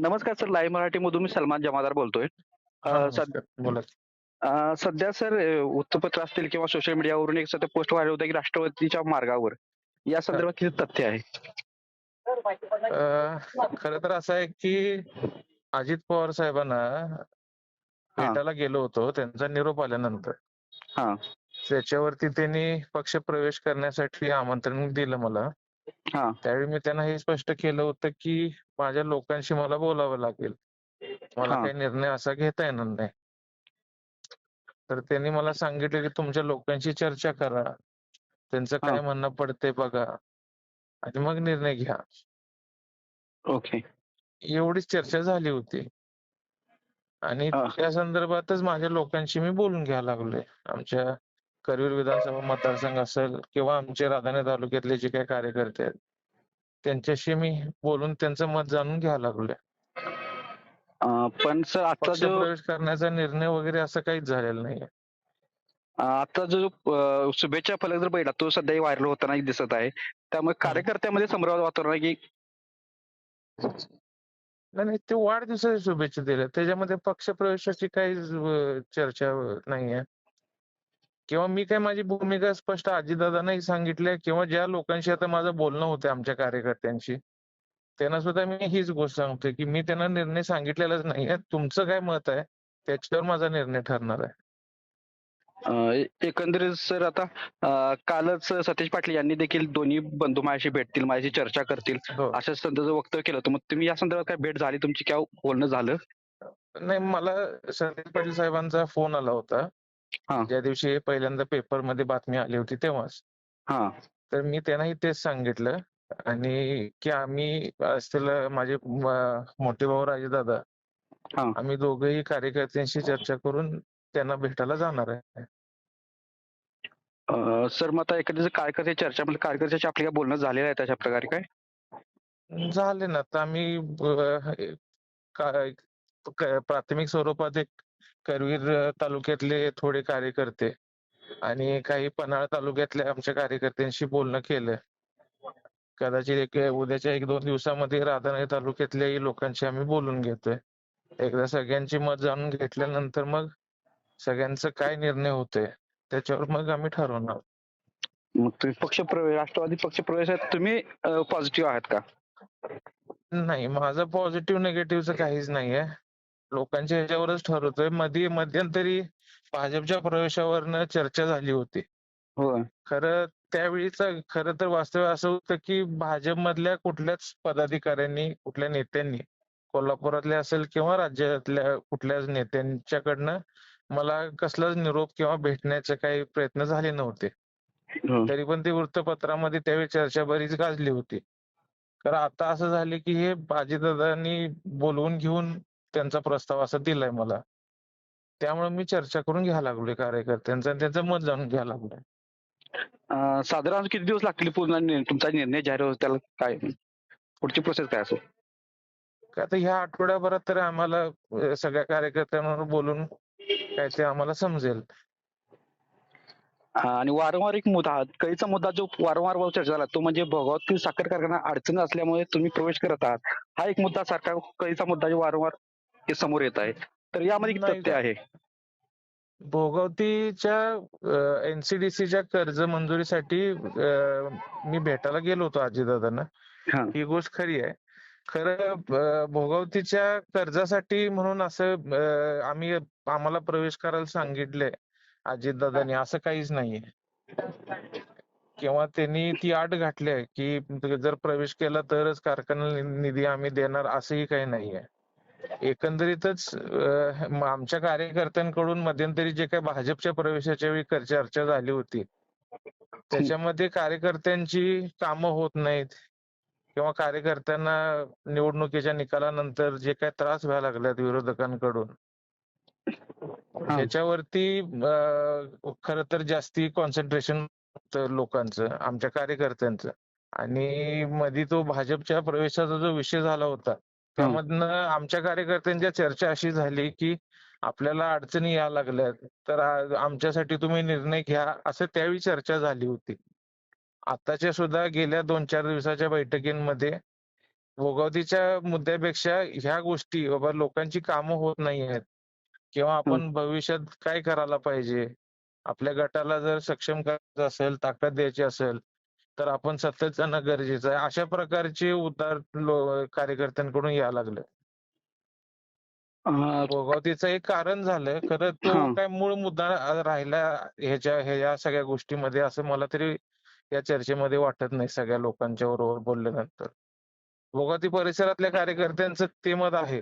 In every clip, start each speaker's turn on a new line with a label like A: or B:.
A: नमस्कार sir live मराठीमधून मी सलमान जमादार बोलतोय. सध्या सर. वृत्तपत्र असतील किंवा सोशल मीडियावरून एक सध्या पोस्ट व्हायरल होते की राष्ट्रवादीच्या मार्गावर. या संदर्भात किती तथ्य आहे?
B: खरं तर असं आहे की अजित पवार साहेबांना भेटायला गेलो होतो त्यांचा निरोप आल्यानंतर.
A: हा.
B: त्याच्यावरती त्यांनी पक्ष प्रवेश करण्यासाठी आमंत्रण दिलं मला.
A: हा.
B: त्यावेळी मी त्यांना हे स्पष्ट केलं होतं की माझ्या लोकांशी मला बोलावं लागेल. मला. काही निर्णय असा घेता येणार नाही. तर त्यांनी मला सांगितलं की तुमच्या लोकांशी चर्चा करा. त्यांचं काय. म्हणणं पडतंय बघा. आणि मग निर्णय घ्या.
A: ओके.
B: एवढीच चर्चा झाली होती. आणि. त्या संदर्भातच माझ्या लोकांशी मी बोलून घ्यायला लागलोय. आमच्या करवीर विधानसभा मतदारसंघ असेल किंवा आमचे राधाने तालुक्यातले जे काही कार्यकर्ते आहेत त्यांच्याशी मी बोलून त्यांचं मत जाणून घ्यायला लागलोय.
A: पण सर आता जो
B: प्रवेश करण्याचा निर्णय वगैरे असं काहीच झालेलं नाहीये.
A: आता जो शुभेच्छा फलक जर बघितला तो सध्या व्हायरल होताना दिसत आहे. त्यामुळे कार्यकर्त्यामध्ये संभ्रमात वातावरण आहे की
B: नाही ते वाढदिवसाच्या शुभेच्छा दिल्या. त्याच्यामध्ये पक्ष प्रवेशाची काही चर्चा नाहीये. किंवा मी काय माझी भूमिका स्पष्ट अजितदादांनाही सांगितल्या किंवा ज्या लोकांशी आता माझं बोलणं होतं आमच्या कार्यकर्त्यांशी त्यांना सुद्धा मी हीच गोष्ट सांगतोय की मी त्यांना निर्णय सांगितलेलाच नाहीये तुमचं काय मत आहे? त्याच्यावर माझा निर्णय ठरणार आहे.
A: एकंदरीत सर आता कालच सतीश पाटील यांनी देखील दोन्ही बंधू माझ्याशी भेटतील माझ्याशी चर्चा करतील
B: हो.
A: अशा संदर्भात वक्तव्य केलं होतं. मग तुम्ही या संदर्भात काय भेट झाली? तुमची किंवा बोलणं झालं?
B: नाही मला सतीश पाटील साहेबांचा फोन आला होता.
A: हा.
B: ज्या दिवशी पहिल्यांदा पेपरमध्ये बातमी आली होती तेव्हाच.
A: हा.
B: तर मी त्यांनाही तेच सांगितलं आणि की आम्ही असतील माझे म- मोठे भाऊ राजेदादा
A: हा.
B: आम्ही दोघेही कार्यकर्त्यांशी चर्चा करून त्यांना भेटायला जाणार आहे.
A: अ, सर मग आता एखाद्या कार्यकर्ते चर्चा म्हणजे कार्यकर्त्याचे आपले काय बोलणं झालेलं आहे तशा प्रकारे काय?
B: झाले ना. तर आम्ही क- प्राथमिक स्वरूपात एक करवीर तालुक्यातले थोडे कार्यकर्ते आणि काही पन्हाळ तालुक्यातल्या आमच्या कार्यकर्त्यांशी बोलणं केलं. कदाचित एक उद्याच्या एक दोन दिवसामध्ये राधानगरी तालुक्यातल्याही लोकांशी आम्ही बोलून घेतोय. एकदा सगळ्यांची मत जाणून घेतल्यानंतर मग सगळ्यांचं काय निर्णय होतोय त्याच्यावर मग आम्ही ठरवणार.
A: मग तुम्ही पक्ष प्रवेश राष्ट्रवादी पक्ष प्रवेशात तुम्ही पॉझिटिव्ह आहात का?
B: नाही माझं पॉझिटिव्ह निगेटिव्हचं काहीच नाहीये. लोकांच्या ह्याच्यावरच ठरवतोय. मध्ये मध्यंतरी भाजपच्या प्रवेशावरनं चर्चा झाली होती.
A: हो
B: खरं त्यावेळीच खरं तर वास्तव असं होतं की भाजपमधल्या कुठल्याच पदाधिकाऱ्यांनी कुठल्या नेत्यांनी कोल्हापुरातल्या असेल किंवा राज्यातल्या कुठल्याच नेत्यांच्याकडनं मला कसलाच निरोप किंवा भेटण्याचे काही प्रयत्न झाले नव्हते.
A: हो.
B: तरी पण ते वृत्तपत्रामध्ये त्यावेळी चर्चा बरीच गाजली होती. कारण आता असं झाले की हे अजितदादांनी बोलवून घेऊन त्यांचा प्रस्ताव असा दिलाय मला. त्यामुळे मी चर्चा करून घ्यायला लागलोय कार्यकर्त्यांचं आणि त्यांचं मत जाणून घ्यायला लागलोय.
A: साधारण किती दिवस लागतील पूर्ण तुमचा निर्णय जाहीर होतो त्याला काय? पुढची प्रोसेस काय असेल
B: आता ह्या आठवड्याभरात तर आम्हाला सगळ्या कार्यकर्त्यांवर बोलून काय ते आम्हाला समजेल.
A: आणि वारंवार एक मुद्दा कैचा मुद्दा जो वारंवार वर चर्चा झाला तो म्हणजे भोगावतील साखर कारखाना अडचण असल्यामुळे तुम्ही प्रवेश करत आहात. हा एक मुद्दा सारखा कैचा मुद्दा जो वारंवार हे समोर येत आहे. तर यामध्ये किती तथ्य? आहे?
B: भोगावतीच्या एनसीडीसीच्या कर्ज मंजुरीसाठी मी भेटायला गेलो होतो अजितदादांना
A: हा.
B: ही गोष्ट खरी आहे. खरं भोगावतीच्या कर्जासाठी म्हणून असं आम्ही आम्हाला प्रवेश करायला सांगितलंय अजितदादांनी असं काहीच नाहीये. किंवा त्यांनी ती अट घातली आहे की जर प्रवेश केला तरच कारखाना निधी आम्ही देणार असंही काही नाहीये. एकंदरीतच आमच्या कार्यकर्त्यांकडून मध्यंतरी जे काही भाजपच्या प्रवेशाच्या वेळी चर्चा झाली होती त्याच्यामध्ये कार्यकर्त्यांची कामं होत नाहीत किंवा कार्यकर्त्यांना निवडणुकीच्या निकालानंतर जे काही त्रास व्हायला लागल्यात विरोधकांकडून त्याच्यावरती खर खरं तर जास्ती कॉन्सन्ट्रेशन लोकांचं आमच्या कार्यकर्त्यांचं. आणि मध्ये तो भाजपच्या प्रवेशाचा जो विषय झाला होता त्यामधनं आमच्या कार्यकर्त्यांच्या चर्चा अशी झाली की आपल्याला अडचणी या लागल्यात तर आमच्यासाठी तुम्ही निर्णय घ्या असं त्यावेळी चर्चा झाली होती. आताच्या सुद्धा गेल्या दोन चार दिवसाच्या बैठकींमध्ये भोगावतीच्या मुद्द्यापेक्षा ह्या गोष्टी बाबा लोकांची कामं होत नाही आहेत किंवा आपण भविष्यात काय करायला पाहिजे? आपल्या गटाला जर सक्षम करायचं असेल ताकद द्यायची असेल तर आपण सतत जाणं गरजेचं आहे. अशा प्रकारचे उद्गार लो- कार्यकर्त्यांकडून यायला लागले. भोगावतीचं एक कारण झालं खरं तो. काय मूळ मुद्दा राहिला ह्याच्या ह्या सगळ्या गोष्टीमध्ये असं मला तरी या चर्चेमध्ये वाटत नाही सगळ्या लोकांच्या बरोबर बोलल्यानंतर. भोगावती परिसरातल्या कार्यकर्त्यांचं ते मत आहे.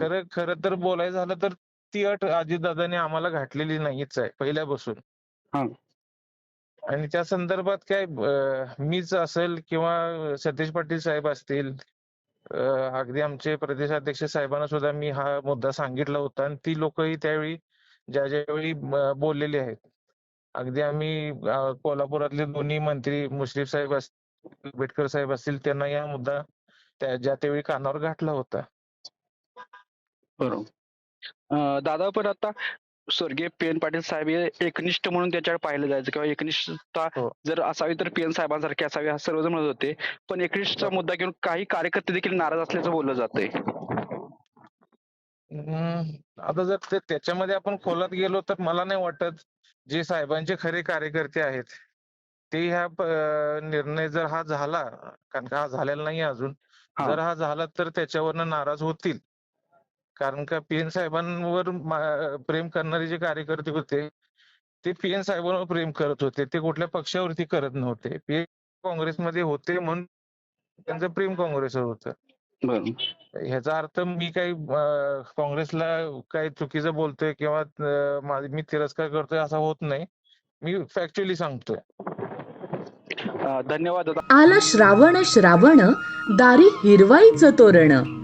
B: खरं खरं तर बोलायचं झालं तर ती अट अजितदादांनी आम्हाला घातलेली नाहीच आहे पहिल्यापासून.
A: हा.
B: आणि त्या संदर्भात काय मीच असेल किंवा सतीश पाटील साहेब असतील अगदी आमचे प्रदेशाध्यक्ष साहेबांना सुद्धा मी हा मुद्दा सांगितला होता आणि ती लोकही त्यावेळी ज्या ज्यावेळी बोललेली आहेत. अगदी आम्ही कोल्हापुरातले दोन्ही मंत्री मुश्रीफ साहेब असतील आंबेडकर साहेब असतील त्यांना या मुद्दा त्या ज्या त्यावेळी कानावर गाठला होता.
A: बरोबर. दादा पण आता स्वर्गीय पी एन पाटील साहेब हे एकनिष्ठ म्हणून त्याच्याकडे पाहिलं जायचं किंवा एकनिष्ठता
B: हो.
A: जर असावी तर पी एन साहेबांसारखी असावी हा सर्वजण म्हणत होते पण एकनिष्ठचा
B: हो.
A: मुद्दा घेऊन काही कार्यकर्ते देखील नाराज असल्याचं बोललं जातंय
B: आता जर ते त्याच्यामध्ये आपण खोलात गेलो तर मला नाही वाटत जे साहेबांचे खरे कार्यकर्ते आहेत ते ह्या निर्णय जर हा झाला कारण का हा झालेला नाही अजून. जर हा झाला तर त्याच्यावरनं नाराज होतील कारण का पी एन साहेबांवर प्रेम करणारे जे कार्यकर्ते होते ते पी एन साहेबांवर प्रेम करत होते. ते कुठल्या पक्षावरती करत नव्हते. पी काँग्रेसमध्ये होते म्हणून त्यांचं प्रेम काँग्रेसवर होतं.
A: बरं.
B: ह्याचा अर्थ मी काही काँग्रेसला काही चुकीचं बोलतोय किंवा मा- तिरस्कार करतोय असा होत नाही. मी फॅक्च्युअली सांगतोय.
A: धन्यवाद
C: आला श्रावण श्रावण दारी हिरवाईचं तोरण.